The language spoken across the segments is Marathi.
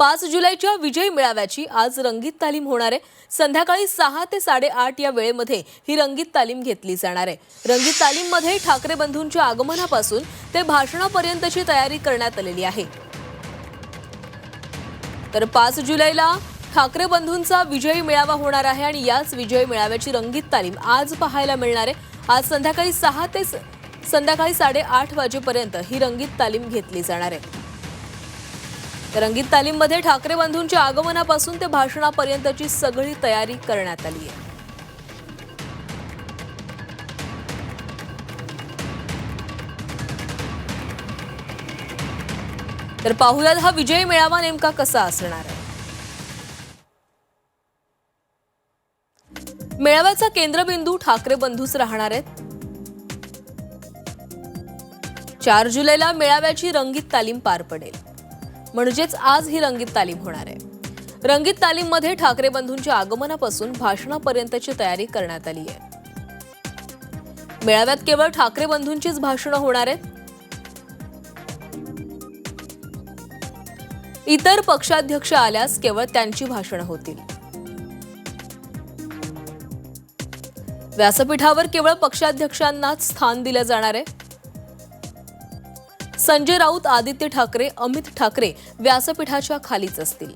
पाच जुलैच्या विजय मेळाव्याची आज रंगीत तालीम होणार आहे. संध्याकाळी सहा ते साडेआठ या वेळेमध्ये ही रंगीत तालीम घेतली जाणार आहे. रंगीत तालीममध्ये ठाकरे बंधूंच्या आगमनापासून ते भाषणापर्यंतची तयारी करण्यात आलेली आहे. तर पाच जुलैला ठाकरे बंधूंचा विजयी मेळावा होणार आहे आणि याच विजयी मेळाव्याची रंगीत तालीम आज पाहायला मिळणार आहे. आज संध्याकाळी सहा ते संध्याकाळी साडेआठ वाजेपर्यंत ही रंगीत तालीम घेतली जाणार आहे. तर रंगीत तालीममध्ये ठाकरे बंधूंच्या आगमनापासून ते भाषणापर्यंतची सगळी तयारी करण्यात आली आहे. तर पाहुयात हा विजयी मेळावा नेमका कसा असणार आहे? मेळाव्याचा केंद्रबिंदू ठाकरे बंधूच राहणार आहेत. चार जुलैला मेळाव्याची रंगीत तालीम पार पडेल. म्हणजेच आज ही रंगीत तालीम होणार आहे. रंगीत तालीममध्ये ठाकरे बंधूंच्या आगमनापासून भाषणापर्यंतची तयारी करण्यात आली आहे. मेळाव्यात केवळ ठाकरे बंधूंचीच भाषणं होणार आहेत? इतर पक्षाध्यक्ष आल्यास केवळ त्यांची भाषणं होतील. व्यासपीठावर केवळ पक्षाध्यक्षांनाच स्थान दिलं जाणार आहे? संजय राऊत आदित्य ठाकरे अमित ठाकरे व्यासपीठाच्या खालीच असतील.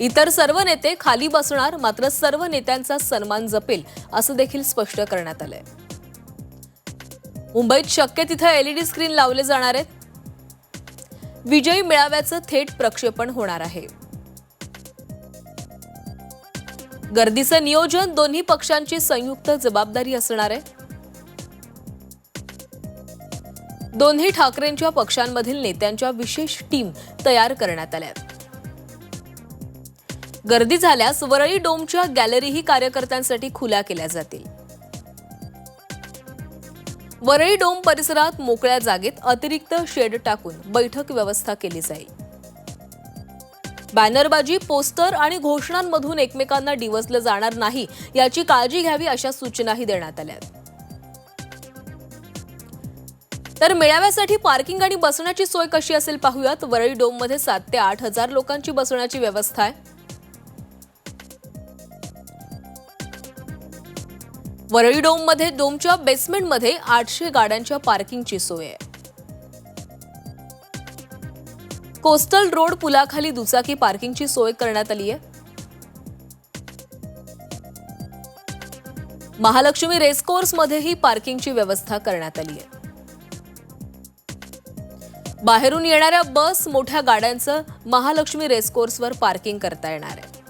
इतर सर्व नेते खाली बसणार मात्र सर्व नेत्यांचा सन्मान जपेल असं देखील स्पष्ट करण्यात आलंय. मुंबईत शक्य तिथं एलईडी स्क्रीन लावले जाणार आहेत. विजयी मेळाव्याचं थेट प्रक्षेपण होणार आहे. गर्दीचं नियोजन दोन्ही पक्षांची संयुक्त जबाबदारी असणार आहे. दोन्ही ठाकरेंच्या पक्षांमधील नेत्यांच्या विशेष टीम तयार करण्यात आल्या. आहेत गर्दी झाल्यास वरळी डोमच्या गॅलरीही कार्यकर्त्यांसाठी खुल्या केल्या जातील. वरळी डोम परिसरात मोकळ्या जागेत अतिरिक्त शेड टाकून बैठक व्यवस्था केली जाईल. बॅनरबाजी पोस्टर आणि घोषणांमधून एकमेकांना डिवसलं जाणार नाही याची काळजी घ्यावी अशा सूचनाही देण्यात आल्या. तर मेळाव्यासाठी पार्किंग आणि बसण्याची सोय कशी असेल पाहूयात. वरळी डोममध्ये सात ते आठ हजार लोकांची बसण्याची व्यवस्था आहे. वरळी डोममध्ये डोमच्या बेसमेंटमध्ये आठशे गाड्यांच्या पार्किंगची सोय आहे. कोस्टल रोड पुलाखाली दुचाकी पार्किंगची सोय करण्यात आली आहे. महालक्ष्मी रेसकोर्समध्येही पार्किंगची व्यवस्था करण्यात आली आहे. बाहेरून येणाऱ्या बस मोठ्या गाड्यांचं महालक्ष्मी रेसकोर्सवर पार्किंग करता येणार आहे.